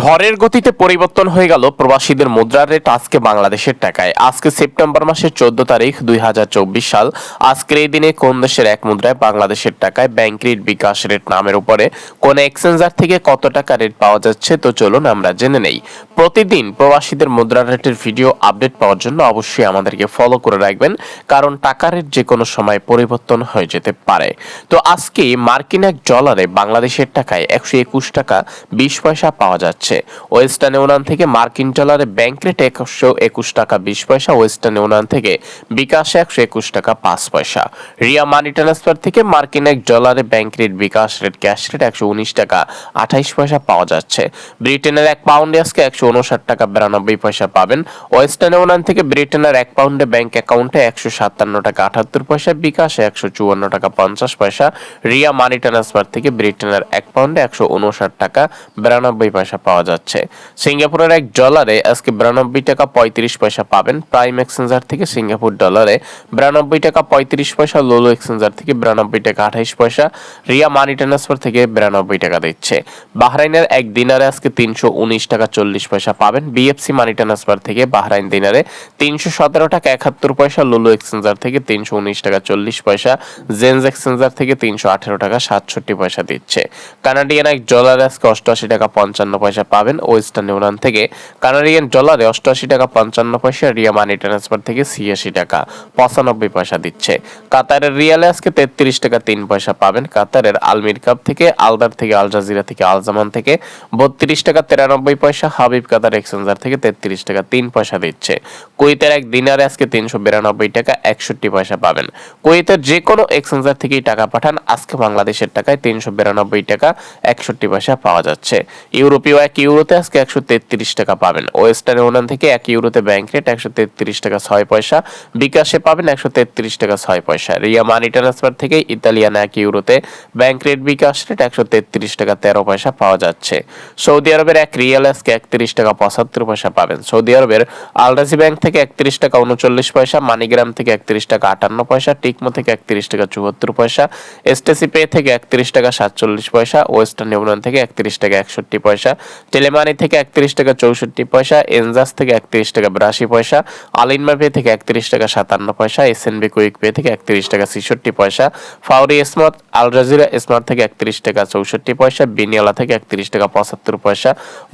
ঝড়ের গতিতে পরিবর্তন হয়ে গেল প্রবাসীদের মুদ্রার রেট আজকে বাংলাদেশের টাকায়। আজকে সেপ্টেম্বর মাসের চোদ্দ তারিখ, দুই হাজার চব্বিশ সাল। আজকের এই দিনে কোন দেশের এক মুদ্রায় বাংলাদেশের টাকায় ব্যাংক রেট বিকাশ রেট নামের উপরে? কোন এক্সচেঞ্জার থেকে কত টাকা রেট পাওয়া যাচ্ছে? তো চলুন আমরা জেনে নেই। প্রতিদিন প্রবাসীদের মুদ্রা রেটের ভিডিও আপডেট পাওয়ার জন্য অবশ্যই আমাদেরকে ফলো করে রাখবেন, কারণ টাকা রেট যে কোনো সময় পরিবর্তন হয়ে যেতে পারে। তো আজকে মার্কিন এক ডলারে বাংলাদেশের টাকায় একশো একুশ টাকা বিশ পয়সা পাওয়া যাচ্ছে। ওয়েস্টার্ন ইউনিয়ন থেকে মার্কিন ডলারে ব্যাংক রেট একশো একুশ টাকা বিশ পয়সা, ওয়েস্টার্ন ইউনিয়ন থেকে বিকাশে একশো একুশ টাকা পাঁচ পয়সা। রিয়া মানি ট্রান্সফার থেকে মার্কিন এক ডলারে bank rate bKash rate, cash rate একশো উনিশ টাকা আঠাইশ পয়সা পাওয়া যাচ্ছে। ব্রিটেনের এক পাউন্ডে আজকে একশো উনষাট টাকা বিরানব্বই পয়সা পাবেন। ওয়েস্টার্ন ইউনিয়ন থেকে ব্রিটেনের এক পাউন্ডে ব্যাংক অ্যাকাউন্টে একশো সাতান্ন টাকা আটাত্তর পয়সা, বিকাশে একশো চুয়ান্ন টাকা পঞ্চাশ পয়সা। রিয়া মানি ট্রান্সফার থেকে ব্রিটেনের এক পাউন্ডে একশো উনষাট টাকা বিরানব্বই পয়সা পাওয়া যাচ্ছে। সিঙ্গাপুরের এক ডলারে আজকে বিরানব্বই টাকা পঁয়ত্রিশ পয়সা পাবেন প্রাইম এক্সচেঞ্জার থেকে সিঙ্গাপুর ডলারে। বিরানব্বই টাকা পঁয়ত্রিশ পয়সা লোলো এক্সচেঞ্জার থেকে বিরানব্বই টাকা আঠাইশ পয়সা। রিয়া মানি ট্রান্সফার থেকে বিরানব্বই টাকা দিচ্ছে। বাহরাইনের এক দিনারে আজকে তিনশো উনিশ টাকা চল্লিশ পয়সা পাবেন। বিএফসি মানি ট্রান্সফার থেকে বাহরাইন দিনারে তিনশো সতেরো টাকা একাত্তর পয়সা, লোলো এক্সচেঞ্জার থেকে তিনশো উনিশ টাকা চল্লিশ পয়সা, জেন্স এক্সচেঞ্জার থেকে তিনশো আঠেরো টাকা সাতষট্টি পয়সা দিচ্ছে। কানাডিয়ান এক ডলারে আজকে অষ্টআশি টাকা পঞ্চান্ন পয়সা পাবেন ওয়েস্টার্ন ইউনিয়ন থেকে। কানাডিয়ান ডলারে অষ্টআশি টাকা পঞ্চান্ন পয়সা, রিয়া মানি ট্রান্সফার থেকে ছিয়াশি টাকা পঁচানব্বই পয়সা দিচ্ছে। কাতারের রিয়ালে আজকে তেত্রিশ টাকা তিন পয়সা পাবেন। কাতারের আলমির কাপ থেকে, আলদার থেকে, আল জাজিরা থেকে আলজামান থেকে বত্রিশ টাকা তিরানব্বই পয়সা, হাবিব কাতার এক্সচেঞ্জার থেকে তেত্রিশ টাকা তিন পয়সা দিচ্ছে। কুয়েতের এক দিনারে আজকে তিনশো বিরানব্বই টাকা একষট্টি পয়সা পাবেন। কুয়েতের যে কোনো এক্সচেঞ্জার থেকেই টাকা পাঠান, আজকে বাংলাদেশের টাকায় তিনশো বিরানব্বই টাকা একষট্টি পয়সা পাওয়া যাচ্ছে। ইউরোপীয় এক ইউরোতে আজকে একশো তেত্রিশ টাকা পাবেন। ওয়েস্টার্ন ইউনিয়ন থেকে এক ইউরোতে ব্যাংক রেট একশো তেত্রিশ টাকা ছয় পয়সা, বিকাশে পাবেন একশো তেত্রিশ টাকা ছয় পয়সা। রিয়া মানি ট্রান্সফার থেকে ইতালিয়ান এক ইউরোতে ব্যাংক রেট বিকাশ রেট একশো তেত্রিশ টাকা তেরো পয়সা পাওয়া যাচ্ছে। সৌদি আরবের এক রিয়াল আজকে একত্রিশ টাকা পঁচাত্তর পয়সা পাবেন। সৌদি আরবের আলরাজি ব্যাংক থেকে একত্রিশ টাকা উনচল্লিশ পয়সা, মানিগ্রাম থেকে একত্রিশ টাকা আটান্ন পয়সা, টিকমো থেকে একত্রিশ টাকা চুয়াত্তর পয়সা এসটিসি পে থেকে একত্রিশ টাকা সাতচল্লিশ পয়সা, ওয়েস্টার্ন ইউনিয়ন থেকে একত্রিশ টাকা একষট্টি পয়সা টেলিমানি থেকে একত্রিশ টাকা চৌষট্টি পয়সা এনজাস থেকে একত্রিশ টাকা বিরাশি পয়সা আলিনমা পে থেকে একত্রিশ টাকা সাতান্ন পয়সা এস এসএনবি কুইক পে থেকে একত্রিশ টাকা ছেষট্টি পয়সা Fawri smart Al Jazeera smart থেকে একত্রিশ টাকা চৌষট্টি পয়সা বিনিয়ালা থেকে একত্রিশ টাকা পঁচাত্তর পয়সা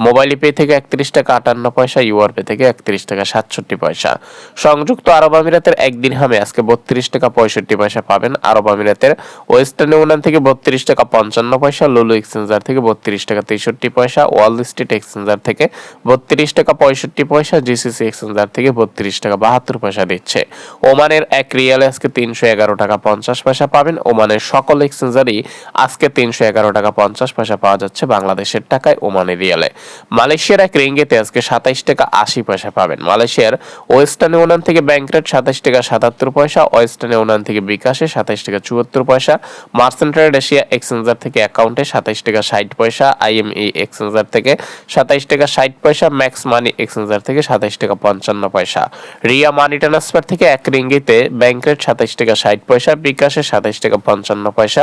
মোবাইল পে থেকে একত্রিশ টাকা আটান্ন পয়সা ইউআর পে থেকে একত্রিশ টাকা সাতষট্টি পয়সা। সংযুক্ত আরব আমিরাতের একদিন হামে আজকে বত্রিশ টাকা পঁয়ষট্টি পয়সা পাবেন আরব আমিরাতের। ওয়েস্টার্ন ইউনিয়ন থেকে বত্রিশ টাকা পঞ্চান্ন পয়সা লুলু এক্সচেঞ্জার থেকে বত্রিশ টাকা তেষট্টি পয়সা ওয়াল স্ট্রিট এক্সচেঞ্জার থেকে বত্রিশ টাকা পঁয়ষট্টি পয়সা, জিসিসি এক্সচেঞ্জার থেকে বত্রিশ টাকা বাহাত্তর পয়সা দিচ্ছে। ওমানের এক রিয়ালে আজকে তিনশো এগারো টাকা পঞ্চাশ পয়সা পাবেন। ওমানের সকল এক্সচেঞ্জারই আজকে তিনশো এগারো টাকা পঞ্চাশ পয়সা পাওয়া যাচ্ছে বাংলাদেশের টাকায় ওমানের রিয়ালে। মালয়েশিয়ার এক রিঙ্গিতে আজকে সাতাইশ টাকা আশি পয়সা পাবেন। মালয়েশিয়ার ওয়েস্টার্ন ইউনিয়ন থেকে ব্যাংক রেট সাতাইশ টাকা সাতাত্তর পয়সা, ওয়েস্টার্ন ইউনিয়ন থেকে বিকাশে সাতাইশ টাকা চুয়াত্তর পয়সা, মার্চেন্ট ট্রেড এশিয়া এক্সচেঞ্জার থেকে অ্যাকাউন্টে সাতাইশ টাকা ষাট পয়সা, আইএমই এক্সচেঞ্জার থেকে সাতাইশ টাকা ষাট পয়সা, ম্যাক্স মানি এক্সচেঞ্জার থেকে সাতাইশ টাকা পঞ্চান্ন পয়সা। রিয়া মানি ট্রান্সফার থেকে এক রিঙ্গিতে ব্যাংকের সাতাইশ টাকা ষাট পয়সা, বিকাশে সাতাইশ টাকা পঞ্চান্ন পয়সা,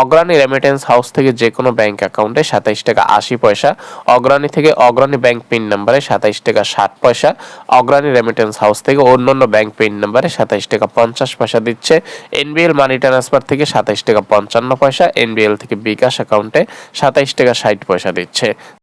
অগ্রণী রেমিটেন্স হাউস থেকে যে কোনো ব্যাংক অ্যাকাউন্টে সাতাইশ টাকা আশি পয়সা, অগ্রণী থেকে অগ্রণী ব্যাংক পিন নাম্বারে সাতাইশ টাকা ষাট পয়সা, অগ্রণী রেমিটেন্স হাউস থেকে অন্যান্য ব্যাংক পিন নাম্বারে সাতাইশ টাকা পঞ্চাশ পয়সা দিচ্ছে। এনবিএল মানি ট্রান্সফার থেকে সাতাইশ টাকা পঞ্চান্ন পয়সা এনবিএল থেকে বিকাশ অ্যাকাউন্টে সাতাইশ টাকা ষাট পয়সা দিচ্ছে।